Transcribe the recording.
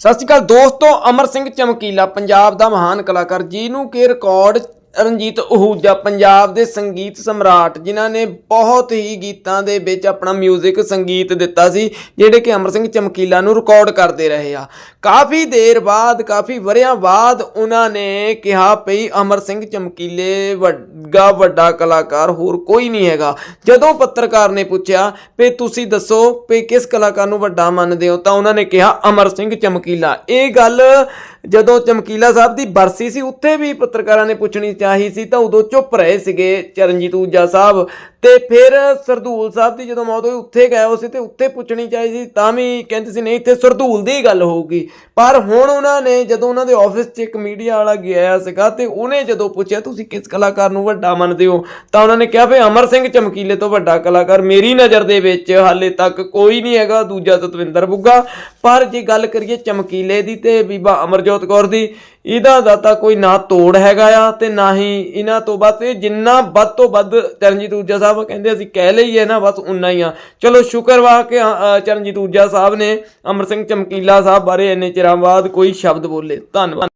ਸਤਿ ਸ਼੍ਰੀ ਅਕਾਲ ਦੋਸਤੋ ਅਮਰ ਸਿੰਘ ਚਮਕੀਲਾ ਪੰਜਾਬ ਦਾ ਮਹਾਨ ਕਲਾਕਾਰ ਜਿਹਨੂੰ ਕਿ ਰਿਕਾਰਡ ਰਣਜੀਤ ਅਹੂਜਾ ਪੰਜਾਬ ਦੇ ਸੰਗੀਤ ਸਮਰਾਟ, ਜਿਨ੍ਹਾਂ ਨੇ ਬਹੁਤ ਹੀ ਗੀਤਾਂ ਦੇ ਵਿੱਚ ਆਪਣਾ 뮤직 ਸੰਗੀਤ ਦਿੱਤਾ ਸੀ, ਜਿਹੜੇ ਕਿ ਅਮਰ ਸਿੰਘ ਚਮਕੀਲਾ ਨੂੰ ਰਿਕਾਰਡ ਕਰਦੇ ਰਹੇ ਆ। ਕਾਫੀ ਦੇਰ ਬਾਅਦ, ਕਾਫੀ ਵਰਿਆਂ ਬਾਅਦ ਉਹਨਾਂ ਨੇ ਕਿਹਾ ਪਈ ਅਮਰ ਸਿੰਘ ਚਮਕੀਲੇ ਵੱਡਾ ਵੱਡਾ ਕਲਾਕਾਰ ਹੋਰ ਕੋਈ ਨਹੀਂ ਹੈਗਾ। ਜਦੋਂ ਪੱਤਰਕਾਰ ਨੇ ਪੁੱਛਿਆ ਵੀ ਤੁਸੀਂ ਦੱਸੋ ਵੀ ਕਿਸ ਕਲਾਕਾਰ ਨੂੰ ਵੱਡਾ ਮੰਨਦੇ ਹੋ, ਤਾਂ ਉਹਨਾਂ ਨੇ ਕਿਹਾ ਅਮਰ ਸਿੰਘ ਚਮਕੀਲਾ। ਇਹ ਗੱਲ ਜਦੋਂ ਚਮਕੀਲਾ ਸਾਹਿਬ ਦੀ ਬਰਸੀ ਸੀ, ਉੱਥੇ ਵੀ ਪੱਤਰਕਾਰਾਂ ਨੇ ਪੁੱਛਣੀ ਚਾਹੀ ਸੀ, ਤਾਂ ਉਦੋਂ ਚੁੱਪ ਰਹੇ ਸੀਗੇ ਚਰਨਜੀਤ ਊਜਾ ਸਾਹਿਬ। ਤੇ ਫਿਰ ਸਰਦੂਲ ਸਾਹਿਬ ਦੀ ਜਦੋਂ ਮੌਤ ਹੋਈ, ਉੱਥੇ ਗਏ ਹੋ ਸੀ ਤੇ ਉੱਥੇ ਪੁੱਛਣੀ ਚਾਹੀ ਸੀ, ਤਾਂ ਵੀ ਕਹਿੰਦੇ ਸੀ, ਨਹੀਂ, ਇੱਥੇ ਸਰਦੂਲ ਦੀ ਗੱਲ ਹੋਊਗੀ। ਪਰ ਹੁਣ ਉਹਨਾਂ ਨੇ, ਜਦੋਂ ਉਹਨਾਂ ਦੇ ਆਫਿਸ 'ਚ ਇੱਕ ਮੀਡੀਆ ਵਾਲਾ ਗਿਆ ਸੀਗਾ, ਤੇ ਉਹਨੇ ਜਦੋਂ ਪੁੱਛਿਆ, ਤੁਸੀਂ ਕਿਸ ਕਲਾਕਾਰ ਨੂੰ ਵੱਡਾ ਮੰਨਦੇ ਹੋ? ਤਾਂ ਉਹਨਾਂ ਨੇ ਕਿਹਾ, ਵੀ ਅਮਰ ਸਿੰਘ ਚਮਕੀਲੇ ਤੋਂ ਵੱਡਾ ਕਲਾਕਾਰ, ਮੇਰੀ ਨਜ਼ਰ ਦੇ ਵਿੱਚ ਹਾਲੇ ਤੱਕ ਕੋਈ ਨਹੀਂ ਹੈਗਾ, ਦੂਜਾ ਸਤਵਿੰਦਰ ਬੁੱਗਾ। ਪਰ ਜੇ ਗੱਲ ਕਰੀਏ ਚਮਕੀਲੇ ਦੀ ਤੇ ਬੀਬਾ ਅਮਰ ਅਮਰਜੋਤ ਕੌਰ ਦੀ, ਇਹਦਾ ਦਾ ਤਾਂ ਕੋਈ ਨਾ ਤੋੜ ਹੈਗਾ ਆ ਤੇ ਨਾ ਹੀ ਇਹਨਾਂ ਤੋਂ ਬਸ ਇਹ ਜਿੰਨਾ ਵੱਧ ਤੋਂ ਵੱਧ ਚਰਨਜੀਤ ਊਰਜਾ ਸਾਹਿਬ ਕਹਿੰਦੇ ਅਸੀਂ ਕਹਿ ਲਈਏ ਨਾ, ਬਸ ਉਨਾ ਹੀ ਆ। ਚਲੋ ਸ਼ੁਕਰਵਾ ਕਿ ਚਰਨਜੀਤ ਊਜਾ ਸਾਹਿਬ ਨੇ ਅਮਰ ਸਿੰਘ ਚਮਕੀਲਾ ਸਾਹਿਬ ਬਾਰੇ ਇੰਨੇ ਚਿਰਾਂ ਬਾਅਦ ਕੋਈ ਸ਼ਬਦ ਬੋਲੇ। ਧੰਨਵਾਦ।